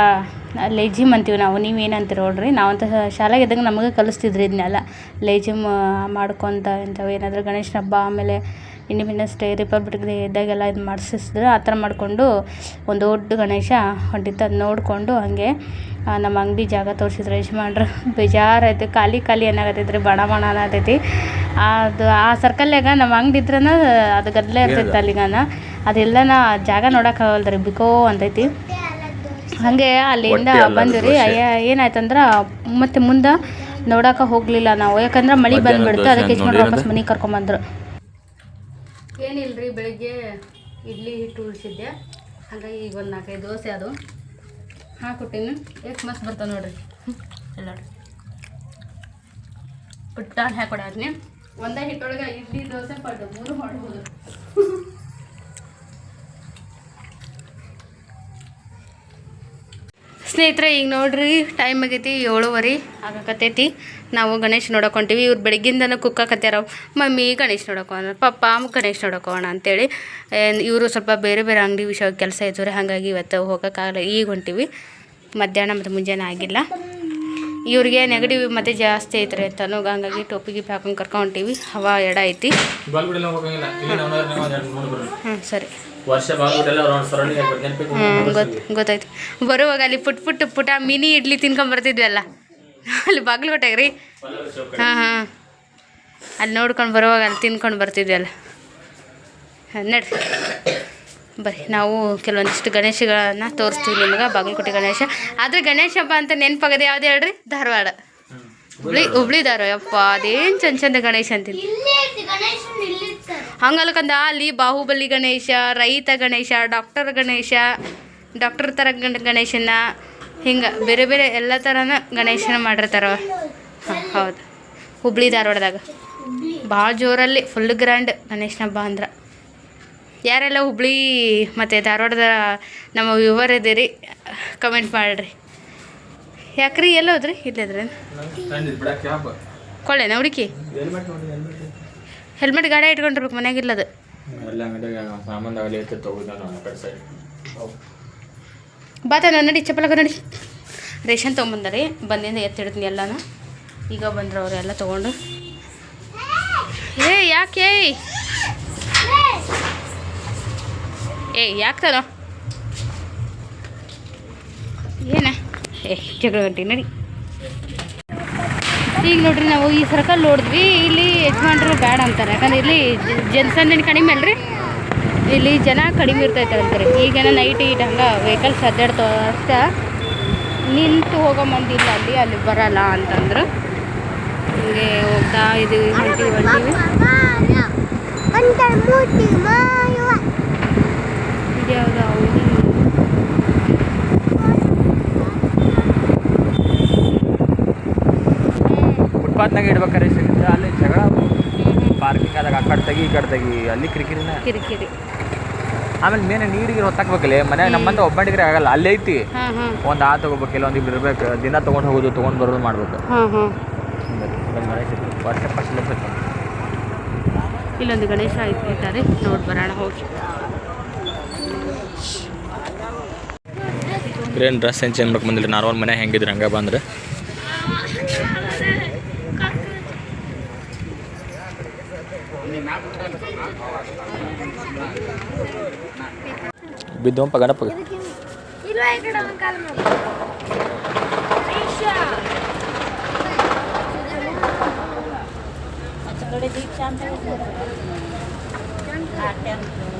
ಲೇಜಿಮ್ ಅಂತೀವಿ ನಾವು. ನೀವು ಏನಂತೀರ ನೋಡ್ರಿ? ನಾವಂತ ಶಾಲೆಗೆ ಇದ್ದಂಗೆ ನಮಗೆ ಕಲಿಸ್ತಿದ್ರಿ ಇದನ್ನೆಲ್ಲ ಲೇಜಿಮ್ ಮಾಡ್ಕೊತ ಇಂಥವು ಏನಾದರೂ ಗಣೇಶನ ಹಬ್ಬ ಆಮೇಲೆ ಇಂಡಿಪೆಂಡೆನ್ಸ್ ಡೇ ರಿಪಬ್ಲಿಕ್ ಡೇ ಇದ್ದಾಗೆಲ್ಲ ಇದು ಮಾಡಿಸಿದ್ರು ಆ ಥರ ಮಾಡಿಕೊಂಡು ಒಂದು ದೊಡ್ಡ ಗಣೇಶ ಹೊಂಟಿತ್ತು. ಅದು ನೋಡಿಕೊಂಡು ಹಾಗೆ ನಮ್ಮ ಅಂಗಡಿ ಜಾಗ ತೋರಿಸಿದ್ರು. ಯಜಮಾನ್ರು ಬೇಜಾರಾಯಿತು. ಖಾಲಿ ಖಾಲಿ ಏನಾಗತ್ತೈತ್ರಿ? ಬಣ ಬಣ ಅನ್ನತೈತಿ ಅದು ಆ ಸರ್ಕಲ್ಯಾಗ ನಮ್ಮ ಅಂಗಡಿ ಇದ್ರನ ಅದು ಗದ್ದಲ ಇರ್ತೈತೆ ಅಲ್ಲಿಗನ. ಅದೆಲ್ಲನ ಜಾಗ ನೋಡೋಕ್ಕಾಗಲ್ರಿ ಬಿಕೋ ಅಂತೈತಿ. ಹಾಗೆ ಅಲ್ಲಿಂದ ಹೊಟ್ಟೆ ಬಂದ್ವಿ ರೀ ಅಯ್ಯ ಏನಾಯ್ತಂದ್ರೆ ಮತ್ತೆ ಮುಂದೆ ನೋಡಕ್ಕೆ ಹೋಗಲಿಲ್ಲ ನಾವು. ಯಾಕಂದ್ರೆ ಮಳೆ ಬಂದ್ಬಿಡ್ತು. ಅದಕ್ಕೆ ಯಜಮಾನ್ರು ವಾಪಸ್ ಮನೆಗೆ ಕರ್ಕೊಂಬಂದ್ರು. ಏನಿಲ್ರಿ, ಬೆಳಿಗ್ಗೆ ಇಡ್ಲಿ ಹಿಟ್ಟು ಉಳಿಸಿದ್ದೆ. ಹಾಗಾಗಿ ಈಗ ಒಂದು ನಾಲ್ಕೈದು ದೋಸೆ ಅದು. ಹಾಕ್ಕೊಟ್ಟಿನಿ ಏಕ್ ಮಸ್ತ್ ಬರ್ತಾವೆ ನೋಡ್ರಿ. ಎಲ್ಲ ಪುಟ್ಟಾಣ ಹಾಕೊಡಾದ್ನಿ ಒಂದೇ ಹಿಟ್ಟೊಳಗೆ ಇಡ್ಲಿ, ದೋಸೆ ಪಡ್ಡು ಮೂರು ಮಾಡ್ಬೋದು. ಸ್ನೇಹಿತರೆ, ಈಗ ನೋಡ್ರಿ ಟೈಮ್ ಆಗೈತಿ ಏಳುವರೆ, ಆಗಕತ್ತೈತಿ. ನಾವು ಗಣೇಶ್ ನೋಡಕ್ಕೆ ಹೊಂಟೀವಿ ಇವ್ರು ಬೆಳಗ್ಗಿಂದನೂ ಕುಕ್ಕಾಕತ್ಯಾರ ಮಮ್ಮಿ ಗಣೇಶ್ ನೋಡೋಕೋಣ ಪಪ್ಪ ಗಣೇಶ್ ನೋಡೋಕೋಣ ಅಂತೇಳಿ. ಇವರು ಸ್ವಲ್ಪ ಬೇರೆ ಬೇರೆ ಅಂಗಡಿ ವಿಷಯ ಕೆಲಸ ಇದ್ದವ್ರೆ ಹಾಗಾಗಿ ಇವತ್ತು ಹೋಗೋಕ್ಕಾಗಲ್ಲ. ಈಗ ಹೊಂಟೀವಿ. ಮಧ್ಯಾಹ್ನ ಮತ್ತು ಮುಂಜಾನೆ ಆಗಿಲ್ಲ. ಇವ್ರಿಗೆ ನೆಗಡಿ ಮತ್ತೆ ಜಾಸ್ತಿ ಐತ್ರಿ ಅಂತನೂ. ಹಂಗಾಗಿ ಟೋಪಿ ಗಿಪಿ ಹಾಕೊಂಡು ಕರ್ಕೊಂಡು ಹೊಂಟೀವಿ. ಹವಾ ಎಡ ಐತಿ. ಹ್ಞೂ ಸರಿ. ಹ್ಞೂ ಗೊತ್ತು ಗೊತ್ತಾಯ್ತು. ಬರುವಾಗ ಅಲ್ಲಿ ಪುಟ್ ಪುಟ್ ಪುಟ ಮಿನಿ ಇಡ್ಲಿ ತಿನ್ಕೊಂಡ್ ಬರ್ತಿದ್ವಲ್ಲ ಅಲ್ಲಿ ಬಾಗ್ಲಕೋಟೆಗೆ ರೀ. ಹಾಂ ಹಾಂ. ಅಲ್ಲಿ ನೋಡ್ಕೊಂಡು ಬರುವಾಗ ಅಲ್ಲಿ ತಿನ್ಕೊಂಡು ಅಲ್ಲ. ನಡ್ರಿ. ಬರ್ರಿ, ನಾವು ಕೆಲವೊಂದಿಷ್ಟು ಗಣೇಶಗಳನ್ನ ತೋರಿಸ್ತೀವಿ ನಿಮ್ಗೆ, ಬಾಗಲಕೋಟೆ ಗಣೇಶ. ಆದರೆ ಗಣೇಶ ಹಬ್ಬ ಅಂತ ನೆನಪಾಗೋದು ಯಾವ್ದು ಹೇಳ್ರಿ? ಧಾರವಾಡ. ಹುಬ್ಳಿ ಹುಬ್ಳಿ ಧಾರವಾಡ. ಯಪ್ಪ, ಅದೇನು ಚಂದ ಚಂದ ಗಣೇಶ ಅಂತೀನಿ ಹಂಗಲ್ಕಂದ ಅಲ್ಲಿ ಬಾಹುಬಲಿ ಗಣೇಶ, ರೈತ ಗಣೇಶ, ಡಾಕ್ಟರ್ ಗಣೇಶ, ಡಾಕ್ಟರ್ ಥರ ಗಣೇಶನ. ಹಿಂಗೆ ಬೇರೆ ಬೇರೆ ಎಲ್ಲ ಥರನ ಗಣೇಶನ ಮಾಡಿರ್ತಾರ. ಹೌದು. ಹುಬ್ಳಿ ಧಾರವಾಡದಾಗ. ಭಾಳ ಜೋರಲ್ಲಿ ಫುಲ್ ಗ್ರ್ಯಾಂಡ್ ಗಣೇಶನ ಹಬ್ಬ ಅಂದ್ರೆ. ಯಾರೆಲ್ಲ ಹುಬ್ಳಿ ಮತ್ತು ಧಾರವಾಡದ ನಮ್ಮ ವ್ಯೂವರ್ ಇದೀರಿ ಕಮೆಂಟ್ ಮಾಡಿರಿ. ಯಾಕ್ರಿ ಎಲ್ಲ ಹೋದ್ರಿ? ಇಲ್ಲದ್ರಿ ಕೊಳ್ಳೇನ ಹುಡುಕಿ? ಹೆಲ್ಮೆಟ್ ಗಾಡಿ ಇಟ್ಕೊಂಡಿರ್ಬೇಕು ಮನ್ಯಾಗಿಲ್ಲದು ಎಲ್ಲ ಅಂಗಡಿಯಾಗ ಸಾಮಾನು ಆಗಲಿ ಐತೆ ನಾನು ಬಾತ ನಡಿ ಚಪ್ಪಲಕ ನಡಿ. ರೇಷನ್ ತೊಗೊಂಬಂದಾರಿ ಬಂದಿಂದ ಎತ್ತಿಡ್ತೀನಿ ಎಲ್ಲನೂ. ಈಗ ಬಂದ್ರೆ ಅವರೆಲ್ಲ ತೊಗೊಂಡು. ಏ ಯಾಕೆ ಏ ಯಾಕೆ ತಾನೋ? ಏನ? ಏ, ಜಗಳ ಗಂಟೆ, ನಡಿ. ಈಗ ನೋಡ್ರಿ ನಾವು ಈ ಸರ್ಕಲ್ ನೋಡಿದ್ವಿ, ಇಲ್ಲಿ ಯಜಮಾನ್ರು ಬೇಡ ಅಂತಾರೆ. ಯಾಕಂದ್ರೆ ಇಲ್ಲಿ ಜನಸಂದಣಿ ಕಡಿಮೆ ಅಲ್ರಿ? ಇಲ್ಲಿ ಜನ ಕಡಿಮೆ ಇರ್ತೈತೆ ಅಂತಾರೆ. ಈಗೇನ ನೈಟ್ ಈಟ್ ಹಂಗೆ ವೆಹಿಕಲ್ಸ್ ಅಡ್ಡಾಡ್ತಾವ ಅಷ್ಟೇ ನಿಂತು ಹೋಗೋ ಮಂದಿ ಇಲ್ಲ ಅಲ್ಲಿ ಅಲ್ಲಿ ಬರಲ್ಲ ಅಂತಂದ್ರೆ. ಹಿಂಗೆ ಹೋಗ್ತಾ ಇದೀವಿ ಹೊಂಟಿವಿ ಹೊಂಟಿವಿ ಇದ್ಯಾವ್ದು? ಫುಟ್ಪಾತ್ನಾಗ ಇಡ್ಬೇಕಾರೆ ಸಿಗುತ್ತೆ. ಅಲ್ಲಿ ಜಗಳ ಪಾರ್ಕಿಂಗ್ ಆದಾಗ ಆ ಕಡೆ ತೆಗಿ ಈ ಕಡೆ ತೆಗಿ. ಅಲ್ಲಿ ಕಿರಿಕಿರಿನ. ಕಿರಿಕಿರಿ. ಆಮೇಲೆ ಮೇನ್ ನೀರಿಗೆ ಹೊತ್ತಾಕ್ಬೇಕಲ್ಲಿ ಮನೆ ನಮ್ಮಂತ ಒಬ್ಬಂಟಿಗ್ರೆ ಆಗಲ್ಲ ಅಲ್ಲಿ ಐತಿ. ಒಂದು ಆ ತಗೋಬೇಕು ಇಲ್ಲ ಒಂದು ಇಬ್ರು ಇರ್ಬೇಕು ದಿನ ತೊಗೊಂಡು ಹೋಗೋದು ತೊಗೊಂಡು ಬರೋದು ಮಾಡ್ಬೇಕು. ವರ್ಷ ಫಸ್ಟ್ ಇಲ್ಲೊಂದು ಗಣೇಶ ಐತಿ ಇದ್ದಾರೆ ನೋಡಿ ಬರೋಣ ಹೋಗಿ. ಏನು ಡ್ರೆಸ್ ಏನು ಚೇಂಜ್ ಬಂದಿಲ್ಲ? ನಾರ್ಮಲ್ ಮನೆ ಹೆಂಗಿದ್ರು ಹಂಗೆ ಬಂದ್ರೆ? ಬಿದ್ದೋಂಪ ಗಣಪ ಇಸ್ಕೊಂಡ್ರಪ್ಪ ಬೇಡ ಅಂತ ತನಗೆ ಬೇಡ ಅಂತ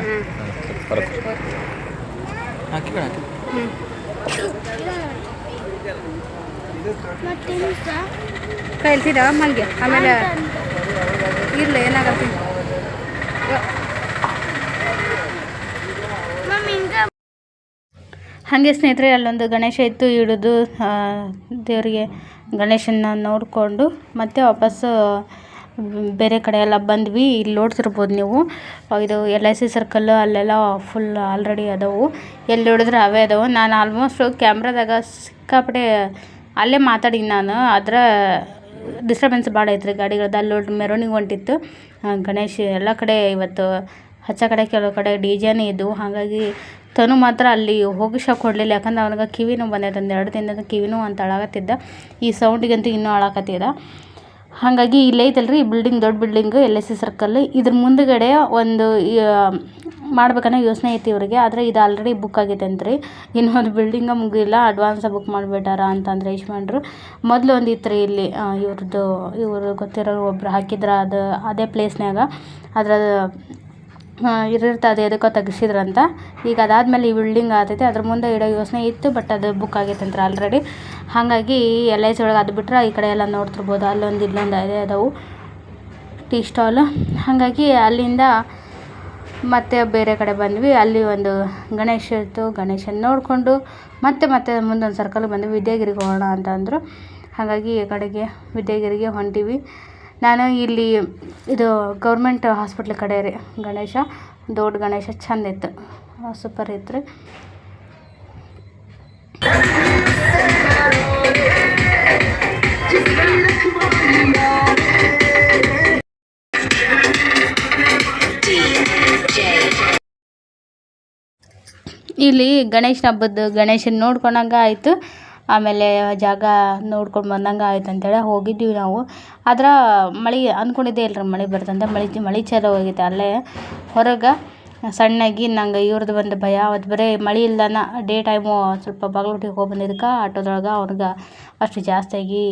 ಹ್ಮ್. ಬರುತ್ತೆ ಹಾಕಿ ಅಂತ. ಹಾಕಿ ಕೈಲ್ಸಿದ ಮಂಗೆ ಆಮೇಲೆ ಇರ್ಲಿ ಏನಾಗತ್ತೆ? ಹಾಗೆ ಸ್ನೇಹಿತರೆ ಅಲ್ಲೊಂದು ಗಣೇಶ ಇತ್ತು ಇಡೋದು ದೇವರಿಗೆ ಗಣೇಶನ ನೋಡಿಕೊಂಡು ಮತ್ತೆ ವಾಪಸ್ಸು ಬೇರೆ ಕಡೆ ಎಲ್ಲ ಬಂದ್ವಿ. ಇಲ್ಲಿ ನೋಡ್ತಿರ್ಬೋದು ನೀವು. ಇದು ಎಲ್ ಐ ಸಿ ಸರ್ಕಲ್ಲು ಅಲ್ಲೆಲ್ಲ ಫುಲ್ ಆಲ್ರೆಡಿ ಅದಾವು. ಎಲ್ಲಿ ನೋಡಿದ್ರೆ ಅವೇ ಅದಾವು. ನಾನು ಆಲ್ಮೋಸ್ಟು ಕ್ಯಾಮ್ರಾದಾಗ ಸಿಕ್ಕಾಪಟ್ಟೆ ಅಲ್ಲೇ ಮಾತಾಡಿ ನಾನು. ಅದರ ಡಿಸ್ಟರ್ಬೆನ್ಸ್ ಭಾಳ ಐತ್ರಿ ಗಾಡಿಗಳದ್ದು. ಅಲ್ಲಿ ನೋಡಿ ಮೆರವಣಿಗೆ ಹೊಂಟಿತ್ತು. ಗಣೇಶ ಎಲ್ಲ ಕಡೆ ಇವತ್ತು ಹಚ್ಚ ಕಡೆ ಕೆಲವು ಕಡೆ ಡಿ ಜೆನೇ ಇದ್ದವು ಹಾಗಾಗಿ ತನು ಮಾತ್ರ ಅಲ್ಲಿ ಹೋಗಿಶ ಕೊಡಲಿಲ್ಲ ಯಾಕಂದ್ರೆ ಅವನಿಗೆ ಕಿವಿ ನೋವು ಬಂದೈತೆ ಒಂದು ಎರಡು ದಿನದ ಕಿವಿ ಅಂತ ಆಳಕತ್ತಿದ್ದ ಈ ಸೌಂಡಿಗಂತೂ ಇನ್ನೂ ಅಳಾಕತ್ತಿದ ಹಾಗಾಗಿ ಇಲ್ಲೇ ಐತಲ್ರಿ. ಈ ಬಿಲ್ಡಿಂಗ್ ದೊಡ್ಡ building L S C circle ಇದ್ರ ಮುಂದುಗಡೆ ಒಂದು ಮಾಡ್ಬೇಕನ್ನೋ ಯೋಚನೆ ಐತಿ ಇವರಿಗೆ. ಆದರೆ ಇದು ಆಲ್ರೆಡಿ ಬುಕ್ ಆಗೈತೆ ಅಂತ್ರಿ. ಇನ್ನೊಂದು ಬಿಲ್ಡಿಂಗ ಮುಗಿಲ್ಲ. ಅಡ್ವಾನ್ಸ ಬುಕ್ ಮಾಡಿಬಿಟ್ಟಾರ ಅಂತಂದ್ರೆ ಯಜಮಾನ್ರು. ಮೊದಲು ಒಂದು ಇತ್ತು ರೀ ಇಲ್ಲಿ ಇವ್ರದ್ದು ಇವರು ಗೊತ್ತಿರೋರು ಒಬ್ರು ಹಾಕಿದ್ರ ಅದು, ಅದೇ ಪ್ಲೇಸ್ನಾಗ ಅದ್ರ ಇರಿರ್ತ ಅದು ಎದಕ್ಕೋ ತೆಗ್ಸಿದ್ರಂತ. ಈಗ ಅದಾದಮೇಲೆ ಈ ಬಿಲ್ಡಿಂಗ್ ಆತೈತೆ, ಅದ್ರ ಮುಂದೆ ಇಡೋ ಯೋಚನೆ ಇತ್ತು ಬಟ್ ಅದು ಬುಕ್ ಆಗೈತೆ ಅಂತ ಆಲ್ರೆಡಿ ಹಾಗಾಗಿ ಎಲ್ ಐ ಸಿ ಒಳಗೆ ಅದು ಬಿಟ್ಟರೆ ಈ ಕಡೆ ಎಲ್ಲ ನೋಡ್ತಿರ್ಬೋದು, ಅಲ್ಲೊಂದು ಇಲ್ಲೊಂದು ಅದೇ ಅದಾವು. ಟೀ ಸ್ಟಾಲ್ ಹಾಗಾಗಿ ಅಲ್ಲಿಂದ ಮತ್ತೆ ಬೇರೆ ಕಡೆ ಬಂದ್ವಿ. ಅಲ್ಲಿ ಒಂದು ಗಣೇಶ ಇತ್ತು, ಗಣೇಶನ ನೋಡಿಕೊಂಡು ಮತ್ತೆ ಮತ್ತೆ ಮುಂದೊಂದು ಸರ್ಕಲ್ ಬಂದ್ವಿ ವಿದ್ಯಾಗಿರಿಗೆ ಹೋಗೋಣ ಅಂತ ಅಂದರು. ಹಾಗಾಗಿ ಈ ಕಡೆಗೆ ವಿದ್ಯಾಗಿರಿಗೆ ಹೊಂಟಿವಿ. ನಾನು ಇಲ್ಲಿ ಇದು ಗೌರ್ಮೆಂಟ್ ಹಾಸ್ಪಿಟ್ಲ್ ಕಡೆ ರೀ ಗಣೇಶ. ದೊಡ್ಡ ಗಣೇಶ, ಚಂದ ಇತ್ತು. ಸೂಪರ್ ಇತ್ತು ರೀ. ಇಲ್ಲಿ ಗಣೇಶನ ಹಬ್ಬದ ಗಣೇಶನ ನೋಡ್ಕೊಂಡಂಗೆ ಆಯಿತು. ಆಮೇಲೆ ಜಾಗ ನೋಡ್ಕೊಂಡು ಬಂದಂಗೆ ಆಯ್ತು ಅಂತೇಳಿ ಹೋಗಿದ್ವಿ ನಾವು. ಆದ್ರೆ ಮಳೆ ಅಂದ್ಕೊಂಡಿದ್ದೆ ಇಲ್ರಿ ಮಳೆ ಬರ್ತಂತ. ಮಳೆ ಮಳೆ ಚಾಲು ಆಗೈತೆ ಅಲ್ಲೇ ಹೊರಗೆ. ಸಣ್ಣಗೆ ನಂಗೆ ಇವ್ರದ್ದು ಒಂದು ಭಯ. ಅವತ್ತು ಬರೀ ಮಳೆ ಇಲ್ಲನ ಡೇ ಟೈಮು ಸ್ವಲ್ಪ ಬಾಗಲಕೋಟೆಗೆ ಹೋಗಿ ಬಂದಿದ್ದಕ್ಕೆ ಆಟೋದೊಳಗೆ ಅವ್ನಿಗೆ ಅಷ್ಟು ಜಾಸ್ತಿಯಾಗಿ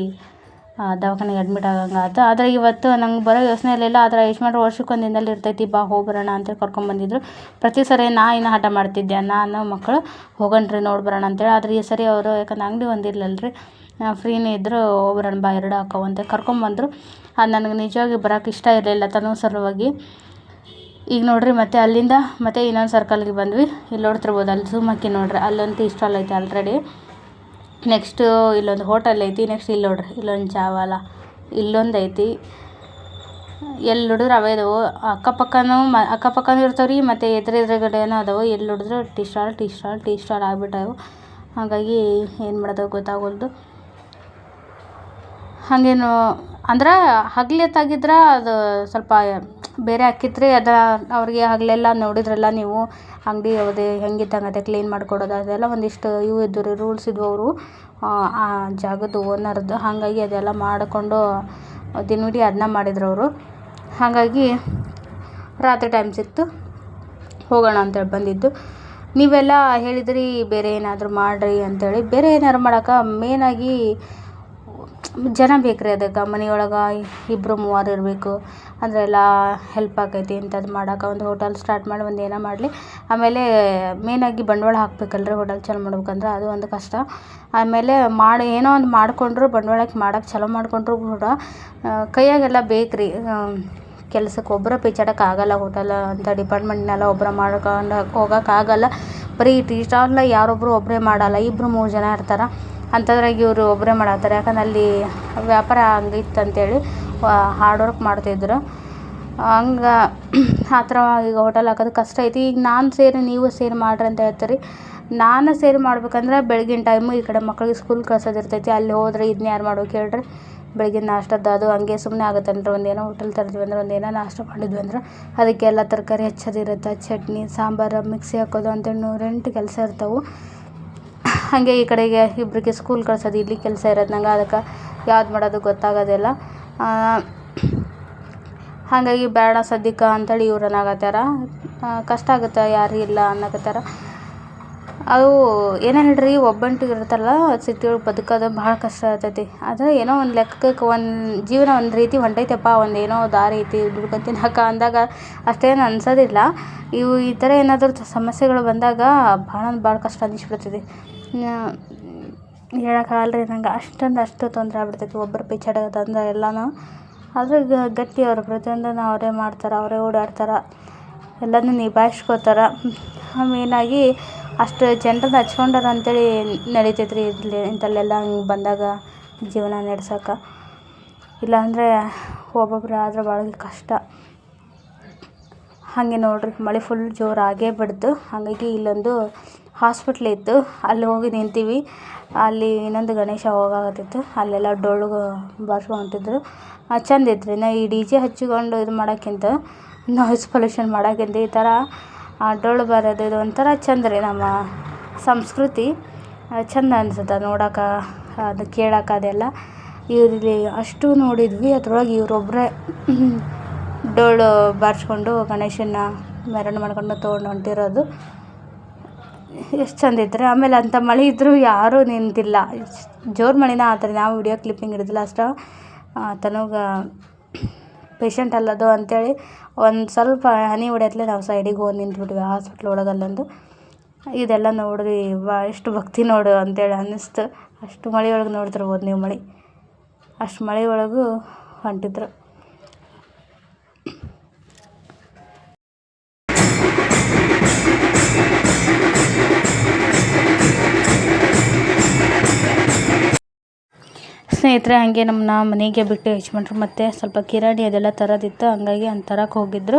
ದವಾಖಾನೆಗೆ ಅಡ್ಮಿಟ್ ಆಗಂಗೆ ಆಯ್ತು ಆದರೆ ಇವತ್ತು ನಂಗೆ ಬರೋ ಯೋಚನೆ ಇರಲಿಲ್ಲ ಆದರೆ ಯಜಮಾನ್ರು ವರ್ಷಕ್ಕೆ ಒಂದು ದಿನದಲ್ಲಿ ಇರ್ತೈತಿ, ಬಾ ಹೋಗಿ ಬರೋಣ ಅಂತೇಳಿ ಕರ್ಕೊಂಬಂದಿದ್ರು ಪ್ರತಿ ಸರಿ ನಾ ಇನ್ನು ಹಠ ಮಾಡ್ತಿದ್ದೆ ನಾನು ಮಕ್ಕಳು, ಹೋಗಣ್ರಿ ನೋಡಿ ಬರೋಣ ಅಂತೇಳಿ ಆದರೆ ಈ ಸರಿ ಅವರು, ಯಾಕಂದ್ರೆ ಅಂಗಡಿ ಒಂದು ಇಲ್ಲಲ್ಲ ರೀ ಫ್ರೀನೇ ಇದ್ದರು ಹೋಗ್ಬರೋಣ, ಬಾ, ಎರಡು ಹಾಕೋ ಅಂತ ಕರ್ಕೊಂಬಂದರು ಅದು ನನಗೆ ನಿಜವಾಗಿ ಬರೋಕೆ ಇಷ್ಟ ಇರಲಿಲ್ಲ ತನ್ನ ಸಲುವಾಗಿ. ಈಗ ನೋಡ್ರಿ, ಮತ್ತೆ ಅಲ್ಲಿಂದ ಮತ್ತೆ ಇನ್ನೊಂದು ಸರ್ಕಲ್ಗೆ ಬಂದ್ವಿ. ಇಲ್ಲಿ ನೋಡ್ತಿರ್ಬೋದು ಅಲ್ಲಿ ಝೂಮ್ ಹಾಕಿ ನೋಡ್ರಿ, ಅಲ್ಲಂತೂ ಇಷ್ಟ ಐತೆ ಆಲ್ರೆಡಿ ನೆಕ್ಸ್ಟು ಇಲ್ಲೊಂದು ಹೋಟೆಲ್ ಐತಿ ನೆಕ್ಸ್ಟ್ ಇಲ್ಲಿ ನೋಡ್ರಿ, ಇಲ್ಲೊಂದು ಚಾವಾಲ ಇಲ್ಲೊಂದು ಐತಿ. ಎಲ್ಲಿ ನೋಡಿದ್ರೆ ಅವೇ ಇದಾವೆ, ಅಕ್ಕಪಕ್ಕನೂ ಮ, ಅಕ್ಕಪಕ್ಕನೂ ಇರ್ತಾವೆ ರೀ ಮತ್ತು ಎದುರು ಎದುರುಗಡೆನೂ ಅದಾವೆ. ಎಲ್ಲಿ ನೋಡಿದ್ರು tea stall tea stall tea stall ಆಗಿಬಿಟ್ಟಾವೆ. ಹಾಗಾಗಿ ಏನು ಮಾಡೋದು ಗೊತ್ತಾಗೋದು ಹಾಗೇನು, ಅಂದ್ರೆ ಹಗ್ಲೊತ್ತಾಗಿದ್ರೆ ಅದು ಸ್ವಲ್ಪ ಬೇರೆ ಹಾಕಿದ್ರೆ ಅದು ಅವ್ರಿಗೆ ಹಗಲೆಲ್ಲ ನೋಡಿದ್ರಲ್ಲ ನೀವು, ಅಂಗಡಿ ಅದೇ ಹೆಂಗಿದ್ದಂಗೆ ಅದೇ ಕ್ಲೀನ್ ಮಾಡಿಕೊಡೋದು, ಅದೆಲ್ಲ ಒಂದಿಷ್ಟು ಇವು ಇದ್ದು ರೀ ರೂಲ್ಸ್ ಇದ್ವು ಅವರು ಆ ಜಾಗದ ಓನರ್ದು ಹಾಗಾಗಿ ಅದೆಲ್ಲ ಮಾಡಿಕೊಂಡು ದಿನವಿಡೀ ಅದನ್ನ ಮಾಡಿದ್ರು ಅವರು ಹಾಗಾಗಿ ರಾತ್ರಿ ಟೈಮ್ ಸಿಕ್ತು, ಹೋಗೋಣ ಅಂತೇಳಿ ಬಂದಿದ್ದು. ನೀವೆಲ್ಲ ಹೇಳಿದ್ರಿ, ಬೇರೆ ಏನಾದರೂ ಮಾಡಿರಿ ಅಂತೇಳಿ. ಬೇರೆ ಏನಾದ್ರು ಮಾಡೋಕೆ ಮೇನಾಗಿ ಜನ ಬೇಕು ರೀ ಅದಕ್ಕೆ. ಮನೆಯೊಳಗೆ ಇಬ್ಬರು ಮೂವರು ಇರಬೇಕು. ಅಂದರೆ ಎಲ್ಲ ಹೆಲ್ಪ್ ಆಕೈತಿ ಇಂಥದ್ದು ಮಾಡಕ್ಕೆ ಒಂದು ಹೋಟೆಲ್ ಸ್ಟಾರ್ಟ್ ಮಾಡಿ ಒಂದು ಏನೋ ಮಾಡಲಿ. ಆಮೇಲೆ ಮೇನಾಗಿ ಬಂಡವಾಳ ಹಾಕ್ಬೇಕಲ್ರಿ ಹೋಟೆಲ್ ಚಾಲು ಮಾಡ್ಬೇಕಂದ್ರೆ ಅದು ಒಂದು ಕಷ್ಟ. ಆಮೇಲೆ ಮಾಡಿ ಏನೋ ಒಂದು ಮಾಡಿಕೊಂಡ್ರು ಬಂಡವಾಳಕ್ಕೆ ಮಾಡೋಕೆ ಚಾಲು ಮಾಡಿಕೊಂಡ್ರು ಕೂಡ ಕೈಯಾಗೆಲ್ಲ ಬೇಕು ರೀ ಕೆಲ್ಸಕ್ಕೆ ಒಬ್ಬರೇ ಆಗಲ್ಲ ಹೋಟೆಲ್ ಅಂತ ಡಿಪಾರ್ಟ್ಮೆಂಟ್ನೆಲ್ಲ ಒಬ್ಬರ ಮಾಡ್ಕೊಂಡು ಹೋಗೋಕ್ಕಾಗಲ್ಲ ಬರೀ ಟೀ ಸ್ಟಾಲ್ನ ಯಾರೊಬ್ಬರು ಒಬ್ಬರೇ ಮಾಡಲ್ಲ. ಇಬ್ಬರು ಮೂರು ಜನ ಇರ್ತಾರೆ. ಅಂಥದ್ರಾಗ ಇವರು ಒಬ್ಬರೇ ಮಾಡತ್ತಾರೆ. ಯಾಕಂದ್ರೆ ಅಲ್ಲಿ ವ್ಯಾಪಾರ ಹಂಗಿತ್ತು ಅಂತೇಳಿ ಹಾರ್ಡ್ ವರ್ಕ್ ಮಾಡ್ತಿದ್ರು ಹಂಗೆ ಆ ಥರ ಈಗ ಹೋಟೆಲ್ ಹಾಕೋದು ಕಷ್ಟ ಐತಿ. ಈಗ ನಾನು ಸೇರಿ, ನೀವು ಸೇರಿ ಮಾಡ್ರಿ ಅಂತ ಹೇಳ್ತೀರಿ. ನಾನು ಸೇರಿ ಮಾಡ್ಬೇಕಂದ್ರೆ ಬೆಳಗಿನ ಟೈಮು ಈ ಕಡೆ ಮಕ್ಳಿಗೆ ಸ್ಕೂಲ್ ಕಳ್ಸೋದು ಇರ್ತೈತಿ. ಅಲ್ಲಿ ಹೋದ್ರೆ ಇದನ್ನ ಯಾರು ಮಾಡ್ಬೇಕು ಹೇಳ್ರಿ. ಬೆಳಗಿನ ನಾಷ್ಟದ್ದು ಅದು ಹಂಗೆ ಸುಮ್ಮನೆ ಆಗುತ್ತೇನ್ರಿ ಒಂದು ಏನೋ ಹೋಟೆಲ್ ತರಿದ್ವಿ ಅಂದ್ರೆ, ಒಂದೇನೋ ನಾಷ್ಟ ಮಾಡಿದ್ವಿ ಅಂದ್ರೆ, ಅದಕ್ಕೆಲ್ಲ ತರಕಾರಿ ಹೆಚ್ಚೋದು ಇರುತ್ತೆ. ಚಟ್ನಿ, ಸಾಂಬಾರು, ಮಿಕ್ಸಿ ಹಾಕೋದು ಅಂತೇಳಿ ನೂರೆಂಟು ಕೆಲಸ ಇರ್ತವೆ. ಹಾಗೆ ಈ ಕಡೆಗೆ ಇಬ್ಬರಿಗೆ ಸ್ಕೂಲ್ ಕಳ್ಸೋದು, ಇಲ್ಲಿ ಕೆಲಸ ಇರೋದು, ನಂಗೆ ಅದಕ್ಕೆ ಯಾವ್ದು ಮಾಡೋದು ಗೊತ್ತಾಗೋದಿಲ್ಲ. ಹಾಗಾಗಿ ಬೇಡ ಸದ್ಯಕ್ಕೆ ಅಂತೇಳಿ ಇವ್ರು ಅನ್ನಕತ್ತಾರ ಕಷ್ಟ ಆಗುತ್ತೆ, ಯಾರೂ ಇಲ್ಲ ಅನ್ನಕತ್ತಾರ. ಅವು ಏನೇ ಹೇಳ್ರಿ ಒಬ್ಬಂಟಿಗೆ ಇರುತ್ತಲ್ಲ ಸಿಟಿ ಒಳಗೆ ಬದುಕೋದು ಭಾಳ ಕಷ್ಟ ಆಗ್ತೈತಿ. ಆದರೆ ಏನೋ ಒಂದು ಲೆಕ್ಕಕ್ಕೆ ಒಂದು ಜೀವನ ಒಂದು ರೀತಿ ಹೊಂಟೈತಪ್ಪ, ಒಂದು ಏನೋ ದಾರಿ ಐತಿ ದುಡ್ಕೊಂಡು ತಿನ್ನಕ್ಕೆ ಅಂದಾಗ ಅಷ್ಟೇನು ಅನ್ಸೋದಿಲ್ಲ. ಇವು ಈ ಥರ ಏನಾದರೂ ಸಮಸ್ಯೆಗಳು ಬಂದಾಗ ಭಾಳ ಭಾಳ ಕಷ್ಟ ಅನ್ನಿಸ್ಬಿಡ್ತೈತಿ ಹೇಳೋಕ್ಕಾಗಲ್ಲ ರೀ ನಂಗೆ ಅಷ್ಟೊಂದು ಅಷ್ಟು ತೊಂದರೆ ಆಗ್ಬಿಡ್ತೈತಿ. ಒಬ್ಬರು ಪಿಚ್ಚಾಡೋದಂದ್ರೆ ಎಲ್ಲನೂ. ಆದರೆ ಗಟ್ಟಿ ಅವರು ಪ್ರತಿಯೊಂದನ್ನು ಅವರೇ ಮಾಡ್ತಾರೆ, ಅವರೇ ಓಡಾಡ್ತಾರೆ, ಎಲ್ಲನೂ ನಿಭಾಯಿಸ್ಕೋತಾರೆ. ಮೇಯ್ನಾಗಿ ಅಷ್ಟು ಜನರನ್ನ ಹಚ್ಕೊಂಡಾರ ಅಂತೇಳಿ ನಡಿತೈತೆ ರೀ ಇಲ್ಲಿ ಇಂಥಲ್ಲೆಲ್ಲ ಬಂದಾಗ ಜೀವನ ನಡ್ಸೋಕೆ. ಇಲ್ಲಾಂದರೆ ಒಬ್ಬೊಬ್ರು ಆದ್ರೆ ಭಾಳ ಕಷ್ಟ. ಹಾಗೆ ನೋಡಿರಿ, ಮಳೆ ಫುಲ್ ಜೋರಾಗೇ ಬಿಡ್ತು ಹಾಗಾಗಿ ಇಲ್ಲೊಂದು ಹಾಸ್ಪಿಟ್ಲ್ ಇತ್ತು ಅಲ್ಲಿ ಹೋಗಿ ನಿಂತೀವಿ. ಅಲ್ಲಿ ಇನ್ನೊಂದು ಗಣೇಶ ಹೋಗಾಕತ್ತಿತ್ತು ಅಲ್ಲೆಲ್ಲ ಡೊಳ್ಳು ಬಾರ್ಸ್ಕೊಂಡು ಹೊಂಟಿದ್ರು ಚಂದ ಇತ್ತು ರೀ. ನಾ ಈ ಡಿ ಜೆ ಹಚ್ಚಿಕೊಂಡು ಇದು ಮಾಡೋಕ್ಕಿಂತ, ನಾಯ್ಸ್ ಪೊಲ್ಯೂಷನ್ ಮಾಡೋಕ್ಕಿಂತ ಈ ಥರ ಡೊಳ್ಳು ಬರೋದು ಇದು ಒಂಥರ ಚಂದ ರೀ ನಮ್ಮ ಸಂಸ್ಕೃತಿ. ಚಂದ ಅನ್ಸುತ್ತೆ ನೋಡೋಕೆ, ಅದು ಕೇಳೋಕೆ ಅದೆಲ್ಲ. ಇಲ್ಲಿ ಅಷ್ಟು ನೋಡಿದ್ವಿ. ಅದ್ರೊಳಗೆ ಇವರೊಬ್ಬರೇ ಡೊಳ್ಳು ಬಾರಿಸ್ಕೊಂಡು ಗಣೇಶನ ಮೆರಣ ಮಾಡ್ಕೊಂಡು ತೊಗೊಂಡು ಹೊಂಟಿರೋದು. ಎಷ್ಟು ಚಂದ ಇತ್ತು ರೀ ಆಮೇಲೆ ಅಂಥ ಮಳೆ ಇದ್ದರೂ ಯಾರೂ ನಿಂತಿಲ್ಲ. ಜೋರು ಮಳೆನ? ಆತ್ರಿ ನಾವು ವಿಡಿಯೋ ಕ್ಲಿಪ್ಪಿಂಗ್ ಹಿಡಿದಿಲ್ಲ ಅಷ್ಟು. ತನುಗೆ ಪೇಷಂಟ್ ಅಲ್ಲದು ಅಂತೇಳಿ ಒಂದು ಸ್ವಲ್ಪ ಹನಿ ಹೊಡೆಯತ್ಲೆ ನಾವು ಸೈಡಿಗೆ ಹೋಗಿ ನಿಂತ್ಬಿಟ್ವಿ ಹಾಸ್ಪಿಟ್ಲ್ ಒಳಗೆ ಅಲ್ಲೊಂದು ಇದೆಲ್ಲ ನೋಡ್ರಿ ಭಾಳ ಎಷ್ಟು ಭಕ್ತಿ ನೋಡು ಅಂತೇಳಿ ಅನ್ನಿಸ್ತು. ಅಷ್ಟು ಮಳೆ ಒಳಗೆ ನೋಡ್ತಿರ್ಬೋದು ನೀವು ಮಳೆ. ಅಷ್ಟು ಮಳೆ ಒಳಗೂ ಹೊಂಟಿದ್ರು. ಸ್ನೇಹಿತರೆ, ಹಾಗೆ ನಮ್ಮನ್ನ ಮನೆಗೆ ಬಿಟ್ಟು ಯಜಮಾನ್ರು ಮತ್ತು ಸ್ವಲ್ಪ ಕಿರಾಣಿ ಅದೆಲ್ಲ ತರೋದಿತ್ತು, ಹಂಗಾಗಿ ಅಂತ ತರಕ್ಕೆ ಹೋಗಿದ್ದರು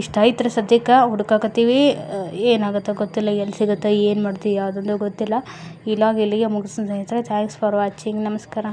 ಇಷ್ಟ ರೀ ಸದ್ಯಕ್ಕೆ, ಹುಡ್ಕಾಕತ್ತೀವಿ. ಏನಾಗುತ್ತೋ ಗೊತ್ತಿಲ್ಲ, ಎಲ್ಲಿ ಸಿಗುತ್ತೋ, ಏನು ಮಾಡ್ತೀವಿ ಯಾವುದೊಂದು ಗೊತ್ತಿಲ್ಲ. ಈ ಲಾಗ್ ಇಲ್ಲಿಗೆ ಮುಗಿಸ್ತೀನಿ ಸ್ನೇಹಿತರೆ. ಥ್ಯಾಂಕ್ಸ್ ಫಾರ್ ವಾಚಿಂಗ್ ನಮಸ್ಕಾರ.